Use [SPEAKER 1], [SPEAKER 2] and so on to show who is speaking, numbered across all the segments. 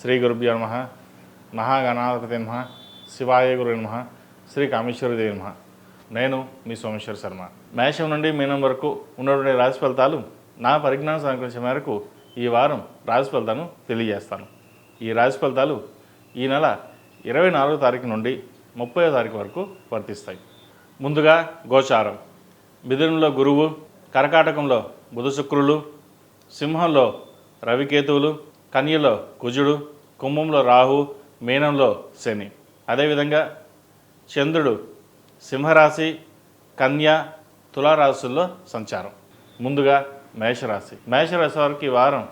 [SPEAKER 1] శ్రీ గురుభ్యో నమ మహాగణాధిపతి నమ శివాయ గురు నమ శ్రీ కామేశ్వరదేవి నమ. నేను మీ సోమేశ్వర శర్మ. మేషం నుండి మీనం వరకు ఉన్నటువంటి రాశి ఫలితాలు నా పరిజ్ఞానం సంకరించిన మేరకు ఈ వారం రాశి ఫలితాలను తెలియజేస్తాను. ఈ రాశి ఫలితాలు ఈ నెల ఇరవై నాలుగో తారీఖు నుండి ముప్పై తారీఖు వరకు వర్తిస్తాయి. ముందుగా గోచారం. మిథునంలో గురువు కర్కాటకంలో బుధ శుక్రులు సింహంలో రవికేతువులు కన్యలో కుజుడు కుంభంలో రాహు మీనంలో శని. అదేవిధంగా చంద్రుడు సింహరాశి కన్య తులారాశుల్లో సంచారం. ముందుగా మేషరాశి. మేషరాశి వారికి ఈ వారం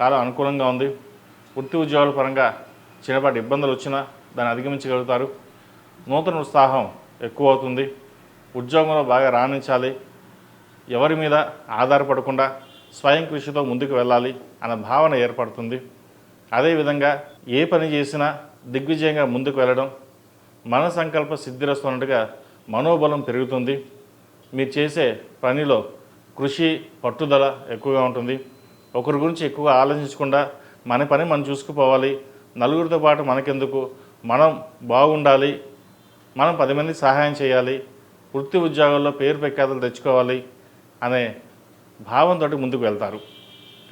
[SPEAKER 1] కాలం అనుకూలంగా ఉంది. వృత్తి ఉద్యోగాల పరంగా చిన్నపాటి ఇబ్బందులు వచ్చినా దాన్ని అధిగమించగలుగుతారు. నూతన ఉత్సాహం ఎక్కువ అవుతుంది ఉద్యోగంలో బాగా రాణించాలి. ఎవరి మీద ఆధారపడకుండా స్వయం కృషితో ముందుకు వెళ్ళాలి అన్న భావన ఏర్పడుతుంది. అదేవిధంగా ఏ పని చేసినా దిగ్విజయంగా ముందుకు వెళ్ళడం మన సంకల్ప సిద్ధిరస్తున్నట్టుగా మనోబలం పెరుగుతుంది. మీరు చేసే పనిలో కృషి పట్టుదల ఎక్కువగా ఉంటుంది. ఒకరి గురించి ఎక్కువ ఆలోచించకుండా మన పని మనం చూసుకుపోవాలి. నలుగురితో పాటు మనకెందుకు? మనం బాగుండాలి. మనం పది మందికి సహాయం చేయాలి. వృత్తి ఉద్యోగాల్లో పేరు ప్రఖ్యాతలు తెచ్చుకోవాలి అనే భావంతో ముందుకు వెళ్తారు.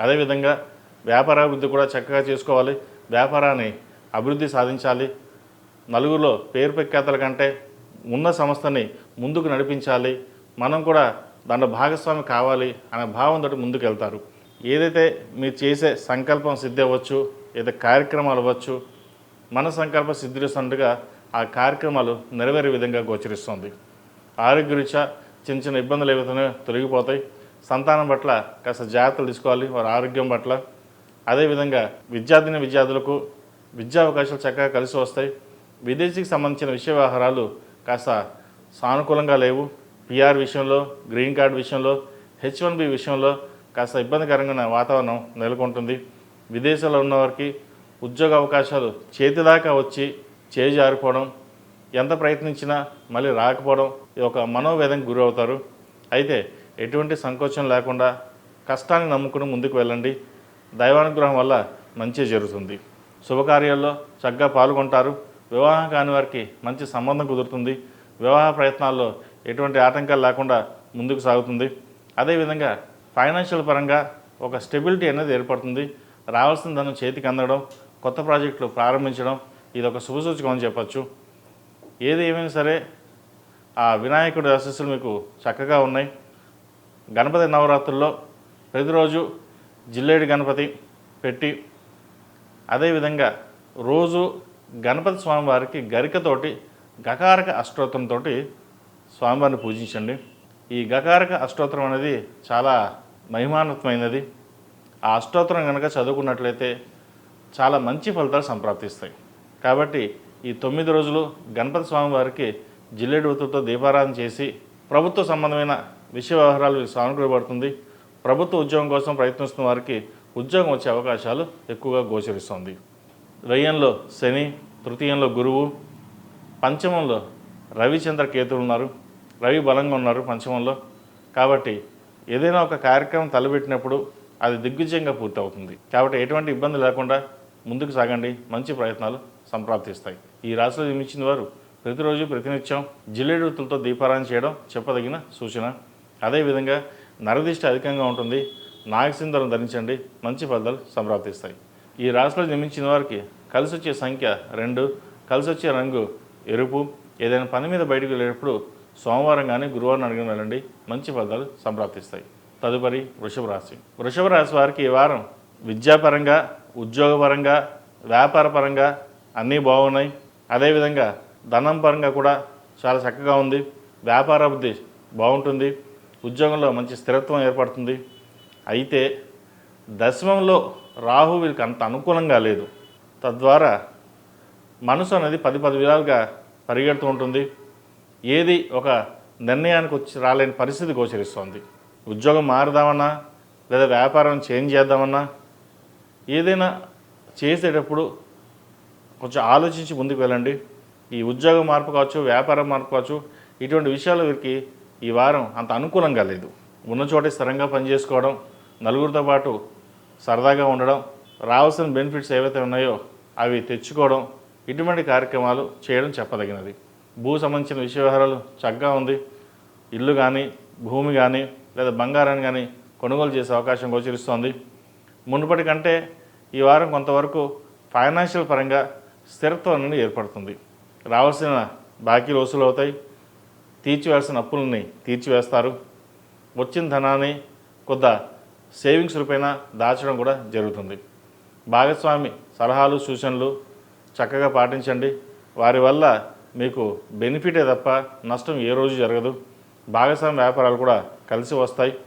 [SPEAKER 1] అదేవిధంగా వ్యాపారాభివృద్ధి కూడా చక్కగా చేసుకోవాలి. వ్యాపారాన్ని అభివృద్ధి సాధించాలి. నలుగురిలో పేరు ప్రఖ్యాతల కంటే ఉన్న సంస్థని ముందుకు నడిపించాలి. మనం కూడా దాంట్లో భాగస్వామి కావాలి అనే భావంతో ముందుకు వెళ్తారు. ఏదైతే మీరు చేసే సంకల్పం సిద్ధి అవ్వచ్చు ఏదైతే కార్యక్రమాలు అవ్వచ్చు మన సంకల్ప సిద్ధిస్తున్నట్టుగా ఆ కార్యక్రమాలు నెరవేరే విధంగా గోచరిస్తుంది. ఆరోగ్యరీత్యా చిన్న చిన్న ఇబ్బందులు ఏవైతే తొలగిపోతాయి. సంతానం పట్ల కాస్త జాగ్రత్తలు తీసుకోవాలి వారి ఆరోగ్యం పట్ల. అదేవిధంగా విద్యార్థిని విద్యార్థులకు విద్యా అవకాశాలు చక్కగా కలిసి వస్తాయి. విదేశీకి సంబంధించిన విషయ వ్యవహారాలు కాస్త సానుకూలంగా లేవు. పిఆర్ విషయంలో గ్రీన్ కార్డ్ విషయంలో హెచ్ వన్ బి విషయంలో కాస్త ఇబ్బందికరంగా వాతావరణం నెలకొంటుంది. విదేశాల్లో ఉన్నవారికి ఉద్యోగ అవకాశాలు చేతిదాకా వచ్చి చేజారిపోవడం ఎంత ప్రయత్నించినా మళ్ళీ రాకపోవడం ఇది ఒక మనోవేదనకు గురవుతారు. అయితే ఎటువంటి సంకోచం లేకుండా కష్టాన్ని నమ్ముకుని ముందుకు వెళ్ళండి. దైవానుగ్రహం వల్ల మంచి జరుగుతుంది. శుభకార్యాల్లో చక్కగా పాల్గొంటారు. వివాహం కాని వారికి మంచి సంబంధం కుదురుతుంది. వివాహ ప్రయత్నాల్లో ఎటువంటి ఆటంకాలు లేకుండా ముందుకు సాగుతుంది. అదేవిధంగా ఫైనాన్షియల్ పరంగా ఒక స్టెబిలిటీ అనేది ఏర్పడుతుంది. రావాల్సిన ధనం చేతికి అందడం కొత్త ప్రాజెక్టులు ప్రారంభించడం ఇది ఒక శుభసూచకం అని చెప్పచ్చు. ఏది ఏమైనా సరే ఆ వినాయకుడి ఆశస్సులు మీకు చక్కగా ఉన్నాయి. గణపతి నవరాత్రుల్లో ప్రతిరోజు జిల్లేడు గణపతి పెట్టి అదేవిధంగా రోజు గణపతి స్వామివారికి గరికతోటి గకారక అష్టోత్తరంతో స్వామివారిని పూజించండి. ఈ గకారక అష్టోత్తరం అనేది చాలా మహిమాన్వితమైనది. ఆ అష్టోత్తరం కనుక చదువుకున్నట్లయితే చాలా మంచి ఫలితాలు సంప్రాప్తిస్తాయి. కాబట్టి ఈ తొమ్మిది రోజులు గణపతి స్వామివారికి జిల్లేడు వృత్తులతో దీపారాధన చేసి ప్రభుత్వ సంబంధమైన విషయ వ్యవహారాలు సానుకూలపడుతుంది ప్రభుత్వ ఉద్యోగం కోసం ప్రయత్నిస్తున్న వారికి ఉద్యోగం వచ్చే అవకాశాలు ఎక్కువగా గోచరిస్తుంది. వ్యయంలో శని తృతీయంలో గురువు పంచమంలో రవిచంద్ర కేతులు ఉన్నారు. రవి బలంగా ఉన్నారు పంచమంలో. కాబట్టి ఏదైనా ఒక కార్యక్రమం తలపెట్టినప్పుడు అది దిగ్విజయంగా పూర్తవుతుంది. కాబట్టి ఎటువంటి ఇబ్బంది లేకుండా ముందుకు సాగండి. మంచి ప్రయత్నాలు సంప్రాప్తిస్తాయి. ఈ రాశిలో నిర్మించిన వారు ప్రతిరోజు ప్రతినిత్యం జిల్లేడు వృత్తులతో దీపారాయణ చేయడం చెప్పదగిన సూచన. అదేవిధంగా నరదిష్ట అధికంగా ఉంటుంది. నాగసింధరం ధరించండి. మంచి ఫలితాలు సంప్రాప్తిస్తాయి. ఈ రాశిలో జన్మించిన వారికి కలిసి వచ్చే సంఖ్య రెండు. కలిసి వచ్చే రంగు ఎరుపు. ఏదైనా పని మీద బయటకు వెళ్ళేటప్పుడు సోమవారం కానీ గురువారం అడిగిన వెళ్ళండి. మంచి ఫలితాలు సంప్రాప్తిస్తాయి. తదుపరి వృషభ రాశి. వృషభ రాశి వారికి ఈ వారం విద్యాపరంగా ఉద్యోగపరంగా వ్యాపారపరంగా అన్నీ బాగున్నాయి. అదేవిధంగా ధనం పరంగా కూడా చాలా చక్కగా ఉంది. వ్యాపార అభివృద్ధి బాగుంటుంది. ఉద్యోగంలో మంచి స్థిరత్వం ఏర్పడుతుంది. అయితే దశమంలో రాహు వీరికి అంత అనుకూలంగా లేదు. తద్వారా మనసు అనేది పది పది విధాలుగా పరిగెడుతూ ఉంటుంది. ఏది ఒక నిర్ణయానికి వచ్చి రాలేని పరిస్థితి గోచరిస్తోంది. ఉద్యోగం మారుదామన్నా లేదా వ్యాపారం చేంజ్ చేద్దామన్నా ఏదైనా చేసేటప్పుడు కొంచెం ఆలోచించి ముందుకు వెళ్ళండి. ఈ ఉద్యోగ మార్పు కావచ్చు వ్యాపారం మార్పు కావచ్చు ఇటువంటి విషయాలు వీరికి ఈ వారం అంత అనుకూలంగా లేదు. ఉన్న చోటే స్థిరంగా పనిచేసుకోవడం నలుగురితో పాటు సరదాగా ఉండడం రావాల్సిన బెనిఫిట్స్ ఏవైతే ఉన్నాయో అవి తెచ్చుకోవడం ఇటువంటి కార్యక్రమాలు చేయడం చెప్పదగినది. భూ సంబంధించిన విషయ వ్యవహారాలు చక్కగా ఉంది. ఇల్లు కానీ భూమి కానీ లేదా బంగారాన్ని కానీ కొనుగోలు చేసే అవకాశం గోచరిస్తోంది. మునుపటి కంటే ఈ వారం కొంతవరకు ఫైనాన్షియల్ పరంగా స్థిరత్వం నుండి ఏర్పడుతుంది. రావాల్సిన బాకీలు వసూలు అవుతాయి తీర్చివేయాల్సిన అప్పులని తీర్చివేస్తారు. వచ్చిన ధనాన్ని కొద్ద సేవింగ్స్ రూపేణా దాచడం కూడా జరుగుతుంది. భాగస్వామి సలహాలు సూచనలు చక్కగా పాటించండి. వారి వల్ల మీకు బెనిఫిటే తప్ప నష్టం ఏ రోజు జరగదు. భాగస్వామి వ్యాపారాలు కూడా కలిసి వస్తాయి.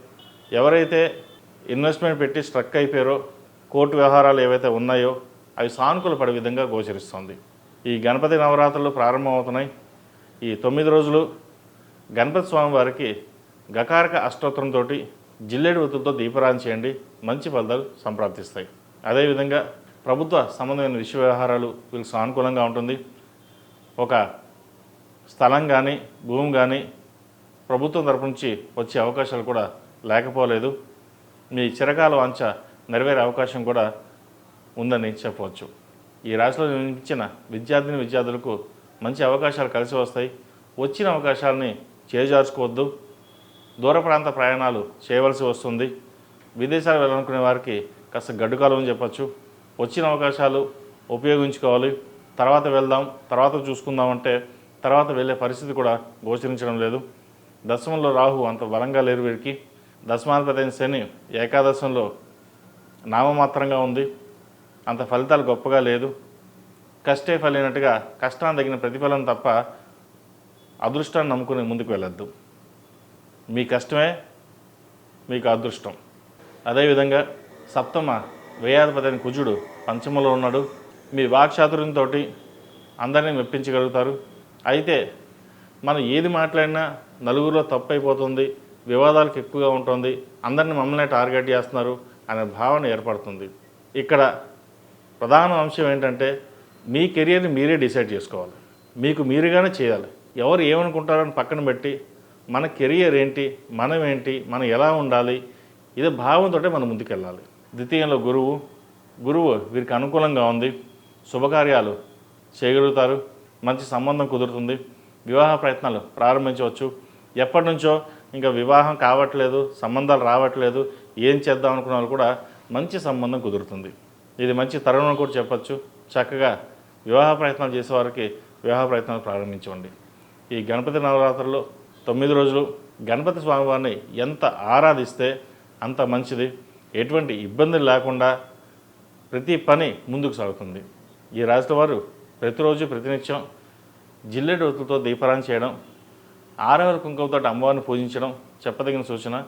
[SPEAKER 1] ఎవరైతే ఇన్వెస్ట్మెంట్ పెట్టి స్ట్రక్ అయిపోయారో కోర్టు వ్యవహారాలు ఏవైతే ఉన్నాయో అవి సానుకూల పడే విధంగా గోచరిస్తుంది. ఈ గణపతి నవరాత్రులు ప్రారంభమవుతున్నాయి. ఈ తొమ్మిది రోజులు గణపతి స్వామి వారికి గకారక అష్టోత్తరంతో జిల్లేడు వృత్తులతో దీపారాధన చేయండి మంచి ఫలితాలు సంప్రాప్తిస్తాయి. అదేవిధంగా ప్రభుత్వ సంబంధమైన విషయ వ్యవహారాలు వీళ్ళకి సానుకూలంగా ఉంటుంది. ఒక స్థలం కానీ భూమి కానీ ప్రభుత్వం తరపు నుంచి వచ్చే అవకాశాలు కూడా లేకపోలేదు. మీ చిరకాల వాంఛ నెరవేరే అవకాశం కూడా ఉందని చెప్పవచ్చు. ఈ రాశిలో నిర్మించిన విద్యార్థిని విద్యార్థులకు మంచి అవకాశాలు కలిసి వస్తాయి. వచ్చిన అవకాశాలని చేజార్చుకోవద్దు. దూర ప్రాంత ప్రయాణాలు చేయవలసి వస్తుంది. విదేశాలు వెళ్ళాలనుకునే వారికి కాస్త గడ్డుకాలం అని చెప్పచ్చు. వచ్చిన అవకాశాలు ఉపయోగించుకోవాలి. తర్వాత వెళ్దాం తర్వాత చూసుకుందాం అంటే తర్వాత వెళ్ళే పరిస్థితి కూడా గోచరించడం లేదు. దశమంలో రాహు అంత బలంగా లేరు వీరికి. దశమాధిపతి శని ఏకాదశంలో నామమాత్రంగా ఉంది. అంత ఫలితాలు గొప్పగా లేదు. కష్టే ఫలినట్టుగా కష్టాన్ని తగిన ప్రతిఫలం తప్ప అదృష్టాన్ని నమ్ముకుని ముందుకు వెళ్ళొద్దు. మీ కష్టమే మీకు అదృష్టం. అదేవిధంగా సప్తమ వ్యయాధిపతి అయిన కుజుడు పంచమలో ఉన్నాడు. మీ వాక్చాతుర్యంతో అందరినీ మెప్పించగలుగుతారు. అయితే మనం ఏది మాట్లాడినా నలుగురిలో తప్పు అయిపోతుంది వివాదాలకు ఎక్కువగా ఉంటుంది అందరిని మమ్మల్ని టార్గెట్ చేస్తున్నారు అనే భావన ఏర్పడుతుంది. ఇక్కడ ప్రధాన అంశం ఏంటంటే మీ కెరియర్ని మీరే డిసైడ్ చేసుకోవాలి. మీకు మీరుగానే చేయాలి. ఎవరు ఏమనుకుంటారని పక్కన పెట్టి మన కెరియర్ ఏంటి మనం ఏంటి మనం ఎలా ఉండాలి ఇదే భావంతో మనం ముందుకెళ్ళాలి. ద్వితీయంలో గురువు గురువు వీరికి అనుకూలంగా ఉంది శుభకార్యాలు చేయగలుగుతారు మంచి సంబంధం కుదురుతుంది వివాహ ప్రయత్నాలు ప్రారంభించవచ్చు. ఎప్పటి నుంచో ఇంకా వివాహం కావట్లేదు సంబంధాలు రావట్లేదు ఏం చేద్దాం అనుకున్న వాళ్ళు కూడా మంచి సంబంధం కుదురుతుంది. ఇది మంచి తరుణం కూడా చెప్పచ్చు. చక్కగా వివాహ ప్రయత్నాలు చేసేవారికి వివాహ ప్రయత్నాలు ప్రారంభించండి. ఈ గణపతి నవరాత్రులు తొమ్మిది రోజులు గణపతి స్వామివారిని ఎంత ఆరాధిస్తే అంత మంచిది. ఎటువంటి ఇబ్బందులు లేకుండా ప్రతి పని ముందుకు సాగుతుంది. ఈ రాశి వారు ప్రతిరోజు ప్రతినిత్యం జిల్లెడు వృత్తులతో దీపారాయణ చేయడం ఆరవర కుంకుమతో అమ్మవారిని పూజించడం చెప్పదగిన సూచన.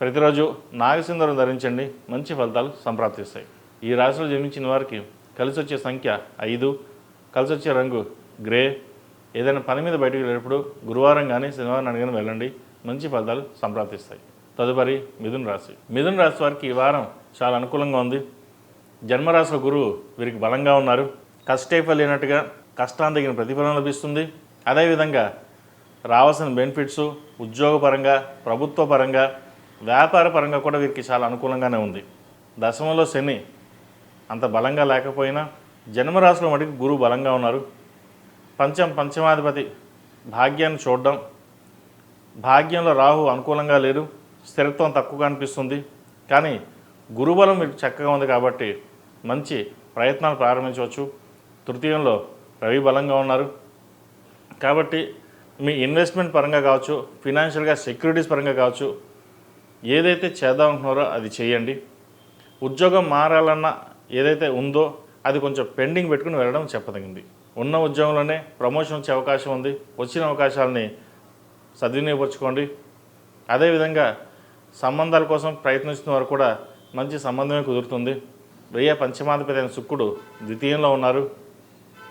[SPEAKER 1] ప్రతిరోజు నాగసింధరం ధరించండి. మంచి ఫలితాలు సంప్రాప్తిస్తాయి. ఈ రాశిలో జన్మించిన వారికి కలిసి వచ్చే సంఖ్య ఐదు కలిసి వచ్చే రంగు గ్రే ఏదైనా పని మీద బయటకు వెళ్ళేటప్పుడు గురువారం కానీ శనివారం కానీ వెళ్ళండి. మంచి ఫలితాలు సంప్రాప్తిస్తాయి. తదుపరి మిథున్ రాశి. మిథున్ రాశి వారికి ఈ వారం చాలా అనుకూలంగా ఉంది. జన్మరాశుల గురువు వీరికి బలంగా ఉన్నారు. కష్టే అయినట్టుగా కష్టాన్ని తగిన ప్రతిఫలం లభిస్తుంది. అదేవిధంగా రావాల్సిన బెనిఫిట్స్ ఉద్యోగపరంగా ప్రభుత్వ పరంగా వ్యాపార పరంగా కూడా వీరికి చాలా అనుకూలంగానే ఉంది. దశమంలో శని అంత బలంగా లేకపోయినా జన్మరాశిలో మటుకు గురువు బలంగా ఉన్నారు. పంచం పంచమాధిపతి. భాగ్యాన్ని చూడడం. భాగ్యంలో రాహు అనుకూలంగా లేరు స్థిరత్వం తక్కువగా అనిపిస్తుంది. కానీ గురుబలం మీకు చక్కగా ఉంది కాబట్టి మంచి ప్రయత్నాలు ప్రారంభించవచ్చు. తృతీయంలో రవి బలంగా ఉన్నారు. కాబట్టి మీ ఇన్వెస్ట్మెంట్ పరంగా కావచ్చు ఫినాన్షియల్గా సెక్యూరిటీస్ పరంగా కావచ్చు ఏదైతే చేద్దాం అనుకున్నారో అది చేయండి. ఉద్యోగం మారాలన్న ఏదైతే ఉందో అది కొంచెం పెండింగ్ పెట్టుకుని వెళ్ళడం చెప్పదగింది. ఉన్న ఉద్యోగంలోనే ప్రమోషన్ వచ్చే అవకాశం ఉంది. వచ్చిన అవకాశాలని సద్వినియోగపరచుకోండి. అదేవిధంగా సంబంధాల కోసం ప్రయత్నిస్తున్న వారు కూడా మంచి సంబంధమే కుదురుతుంది. వెయ్యి పంచమాధిపతి అయిన శుక్రుడు ద్వితీయంలో ఉన్నారు.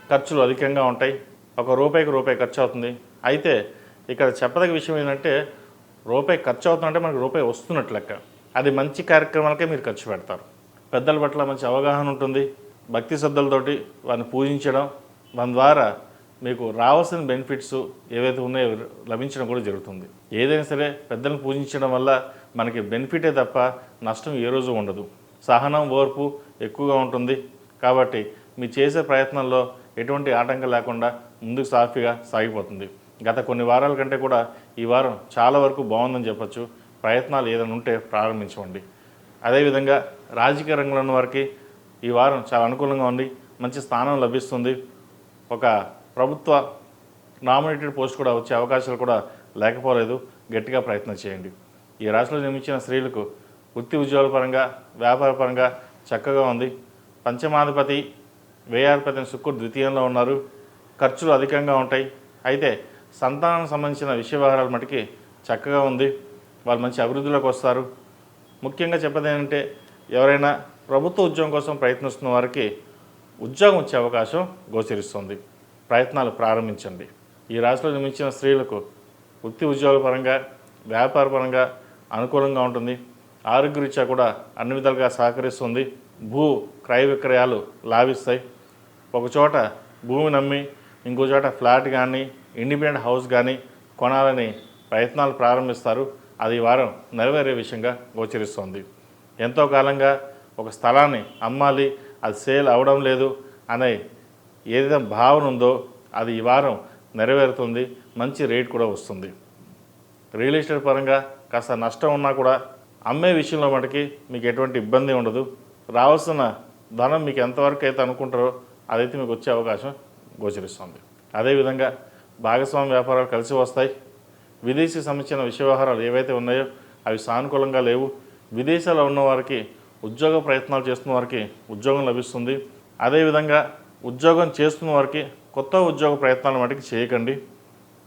[SPEAKER 1] ఖర్చులు అధికంగా ఉంటాయి. ఒక రూపాయికి రూపాయి ఖర్చు అవుతుంది. అయితే ఇక్కడ చెప్పదగ్గ విషయం ఏంటంటే రూపాయి ఖర్చు అవుతుందంటే మనకు రూపాయి వస్తున్నట్టు లెక్క. అది మంచి కార్యక్రమాలకే మీరు ఖర్చు పెడతారు. పెద్దల పట్ల మంచి అవగాహన ఉంటుంది. భక్తి శ్రద్ధలతోటి వారిని పూజించడం దాని ద్వారా మీకు రావాల్సిన బెనిఫిట్స్ ఏవైతే ఉన్నాయో లభించడం కూడా జరుగుతుంది. ఏదైనా సరే పెద్దలను పూజించడం వల్ల మనకి బెనిఫిటే తప్ప నష్టం ఏ రోజు ఉండదు. సహనం ఓర్పు ఎక్కువగా ఉంటుంది. కాబట్టి మీ చేసే ప్రయత్నంలో ఎటువంటి ఆటంకం లేకుండా ముందుకు సాఫీగా సాగిపోతుంది. గత కొన్ని వారాల కంటే కూడా ఈ వారం చాలా వరకు బాగుందని చెప్పచ్చు. ప్రయత్నాలు ఏదైనా ఉంటే ప్రారంభించండి. అదేవిధంగా రాజకీయ రంగంలో ఉన్న వారికి ఈ వారం చాలా అనుకూలంగా ఉంది. మంచి స్థానం లభిస్తుంది. ఒక ప్రభుత్వ నామినేటెడ్ పోస్ట్ కూడా వచ్చే అవకాశాలు కూడా లేకపోలేదు. గట్టిగా ప్రయత్నం చేయండి. ఈ రాశిలో నిర్మించిన స్త్రీలకు వృత్తి ఉద్యోగాల పరంగా వ్యాపార పరంగా చక్కగా ఉంది. పంచమాధిపతి వ్యయాధిపతి శుక్రుడు ద్వితీయంలో ఉన్నారు. ఖర్చులు అధికంగా ఉంటాయి. అయితే సంతానం సంబంధించిన విషయ వ్యవహారాలు మటుకి చక్కగా ఉంది. వాళ్ళు మంచి అభివృద్ధిలోకి వస్తారు. ముఖ్యంగా చెప్పేది ఏంటంటే ఎవరైనా ప్రభుత్వ ఉద్యోగం కోసం ప్రయత్నిస్తున్న వారికి ఉద్యోగం వచ్చే అవకాశం గోచరిస్తుంది. ప్రయత్నాలు ప్రారంభించండి. ఈ రాశిలో నిర్మించిన స్త్రీలకు వృత్తి ఉద్యోగ పరంగా వ్యాపార పరంగా అనుకూలంగా ఉంటుంది. ఆరోగ్యరీత్యా కూడా అన్ని విధాలుగా సహకరిస్తుంది. భూ క్రయ విక్రయాలు లాభిస్తాయి. ఒకచోట భూమి నమ్మి ఇంకో చోట ఫ్లాట్ కానీ ఇండిపెండెంట్ హౌస్ కానీ కొనాలని ప్రయత్నాలు ప్రారంభిస్తారు. అది వారం నెరవేరే విషయంగా గోచరిస్తోంది. ఎంతో కాలంగా ఒక స్థలాన్ని అమ్మాలి అది సేల్ అవడం లేదు అనే ఏదైతే భావన ఉందో అది ఈ వారం నెరవేరుతుంది మంచి రేట్ కూడా వస్తుంది. రియల్ ఎస్టేట్ పరంగా కాస్త నష్టం ఉన్నా కూడా అమ్మే విషయంలో మటుకి మీకు ఎటువంటి ఇబ్బంది ఉండదు. రావాల్సిన ధనం మీకు ఎంతవరకు అయితే అనుకుంటారో అదైతే మీకు వచ్చే అవకాశం గోచరిస్తుంది. అదేవిధంగా భాగస్వామి వ్యాపారాలు కలిసి వస్తాయి. విదేశీ సంబంధించిన విషయ వ్యవహారాలు ఏవైతే ఉన్నాయో అవి సానుకూలంగా లేవు. విదేశాల్లో ఉన్నవారికి ఉద్యోగ ప్రయత్నాలు చేస్తున్న వారికి ఉద్యోగం లభిస్తుంది. అదేవిధంగా ఉద్యోగం చేస్తున్న వారికి కొత్త ఉద్యోగ ప్రయత్నాలు మటుకు చేయకండి.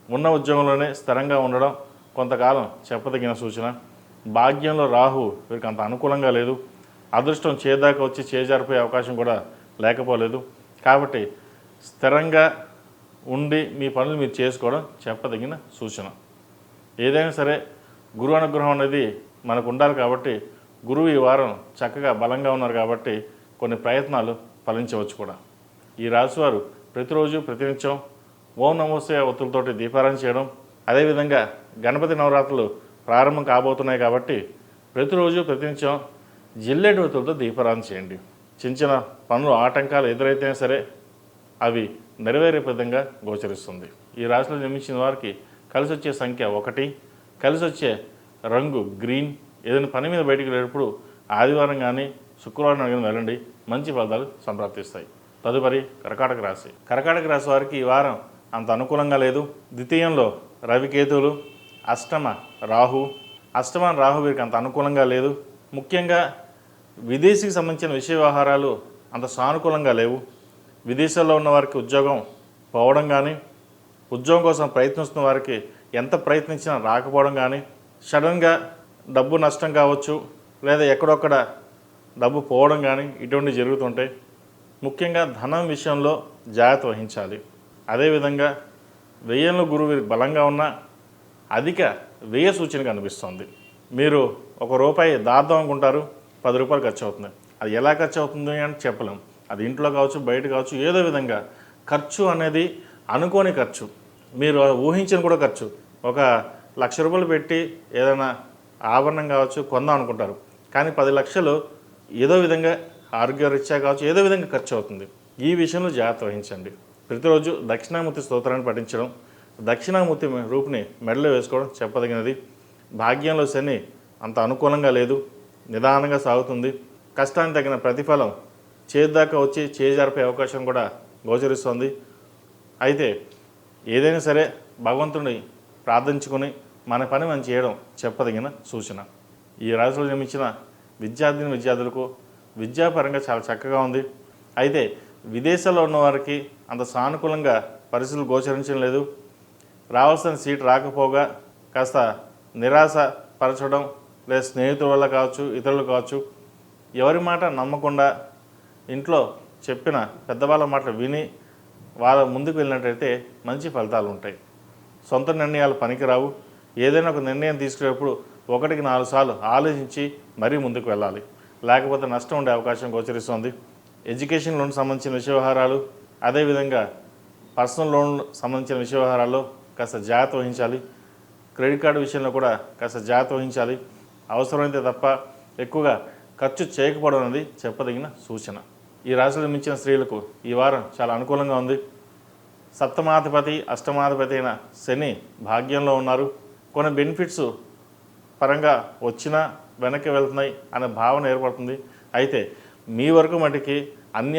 [SPEAKER 1] ఉన్న ఉద్యోగంలోనే స్థిరంగా ఉండడం కొంతకాలం చెప్పదగిన సూచన. భాగ్యంలో రాహు వీరికి అంత అనుకూలంగా లేదు. అదృష్టం చేదాకా వచ్చి చేజారిపోయే అవకాశం కూడా లేకపోలేదు. కాబట్టి స్థిరంగా ఉండి మీ పనులు మీరు చేసుకోవడం చెప్పదగిన సూచన. ఏదైనా సరే గురు అనుగ్రహం అనేది మనకు ఉండాలి కాబట్టి గురువు ఈ వారం చక్కగా బలంగా ఉన్నారు కాబట్టి కొన్ని ప్రయత్నాలు ఫలించవచ్చు కూడా. ఈ రాశివారు ప్రతిరోజు ప్రతినిత్యం ఓం నమోసే ఒత్తులతోటి దీపారాయణ చేయడం అదేవిధంగా గణపతి నవరాత్రులు ప్రారంభం కాబోతున్నాయి కాబట్టి ప్రతిరోజు ప్రతినిత్యం జిల్లేడు ఒత్తులతో దీపారం చేయండి. చిన్న చిన్న పనులు ఆటంకాలు ఎదురైతేనే సరే అవి నెరవేరే విధంగా గోచరిస్తుంది. ఈ రాశిలో జన్మించిన వారికి కలిసి వచ్చే సంఖ్య ఒకటి కలిసి వచ్చే రంగు గ్రీన్ ఏదైనా పని మీద బయటికి వెళ్ళేటప్పుడు ఆదివారం కానీ శుక్రవారం కానీ వెళ్ళండి. మంచి ఫలితాలు సంప్రాప్తిస్తాయి. తదుపరి కర్కాటక రాశి. కర్కాటక రాశి వారికి ఈ వారం అంత అనుకూలంగా లేదు. ద్వితీయంలో రవికేతువులు అష్టమ రాహు. అష్టమ రాహు వీరికి అంత అనుకూలంగా లేదు. ముఖ్యంగా విదేశీకి సంబంధించిన విషయ వ్యవహారాలు అంత సానుకూలంగా లేవు. విదేశాల్లో ఉన్న వారికి ఉద్యోగం పోవడం కానీ ఉద్యోగం కోసం ప్రయత్నిస్తున్న వారికి ఎంత ప్రయత్నించినా రాకపోవడం కానీ సడన్గా డబ్బు నష్టం కావచ్చు లేదా ఎక్కడొక్కడ డబ్బు పోవడం కానీ ఇటువంటి జరుగుతుంటాయి ముఖ్యంగా ధనం విషయంలో జాగ్రత్త వహించాలి. అదేవిధంగా వెయ్యంలో గురువు బలంగా ఉన్న అధిక వ్యయ సూచన కనిపిస్తుంది. మీరు ఒక రూపాయి దాద్దాం అనుకుంటారు పది రూపాయలు ఖర్చు అవుతుంది అది ఎలా ఖర్చు అవుతుంది అని చెప్పలేం. అది ఇంట్లో కావచ్చు బయట కావచ్చు ఏదో విధంగా ఖర్చు అనేది అనుకోని ఖర్చు. మీరు ఊహించిన కూడా ఖర్చు. ఒక లక్ష రూపాయలు పెట్టి ఏదైనా ఆభరణం కావచ్చు కొందాం అనుకుంటారు. కానీ పది లక్షలు ఏదో విధంగా ఆరోగ్యరీత్యా కావచ్చు ఏదో విధంగా ఖర్చు అవుతుంది. ఈ విషయంలో జాగ్రత్త వహించండి. ప్రతిరోజు దక్షిణామూర్తి స్తోత్రాన్ని పఠించడం దక్షిణామూర్తి రూపుని మెడలో వేసుకోవడం చెప్పదగినది. భాగ్యంలో శని అంత అనుకూలంగా లేదు నిదానంగా సాగుతుంది. కష్టానికి తగిన ప్రతిఫలం చేద్దాకా వచ్చి చేజారిపోయే అవకాశం కూడా గోచరిస్తోంది. అయితే ఏదైనా సరే భగవంతుని ప్రార్థించుకొని మన పని మనం చేయడం చెప్పదగిన సూచన. ఈ రాశిలో జన్మించిన విద్యార్థిని విద్యార్థులకు విద్యాపరంగా చాలా చక్కగా ఉంది. అయితే విదేశాల్లో ఉన్న వారికి అంత సానుకూలంగా పరిస్థితులు గోచరించడం లేదు. రావాల్సిన సీట్ రాకపోగా కాస్త నిరాశ పరచడం లేదా స్నేహితుల వల్ల కావచ్చు ఇతరులు కావచ్చు ఎవరి మాట నమ్మకుండా ఇంట్లో చెప్పిన పెద్దవాళ్ళ మాట విని వాళ్ళ ముందుకు వెళ్ళినట్టయితే మంచి ఫలితాలు ఉంటాయి. సొంత నిర్ణయాలు పనికిరావు. ఏదైనా ఒక నిర్ణయం తీసుకునేటప్పుడు ఒకటికి నాలుగు సార్లు ఆలోచించి మరీ ముందుకు వెళ్ళాలి. లేకపోతే నష్టం ఉండే అవకాశం గోచరిస్తుంది. ఎడ్యుకేషన్ లోన్ సంబంధించిన విషయ వ్యవహారాలు అదేవిధంగా పర్సనల్ లోన్ సంబంధించిన విషయ వ్యవహారాల్లో కాస్త జాగ్రత్త వహించాలి. క్రెడిట్ కార్డు విషయంలో కూడా కాస్త జాగ్రత్త వహించాలి. అవసరమైతే తప్ప ఎక్కువగా ఖర్చు చేయకపోవడం అనేది చెప్పదగిన సూచన. ఈ రాశులు మించిన స్త్రీలకు ఈ వారం చాలా అనుకూలంగా ఉంది. సప్తమాధిపతి అష్టమాధిపతి అయిన శని భాగ్యంలో ఉన్నారు. కొన్ని బెనిఫిట్స్ పరంగా వచ్చినా వెనక్కి వెళ్తున్నాయి అనే భావన ఏర్పడుతుంది. అయితే మీ వరకు మటుకి అన్ని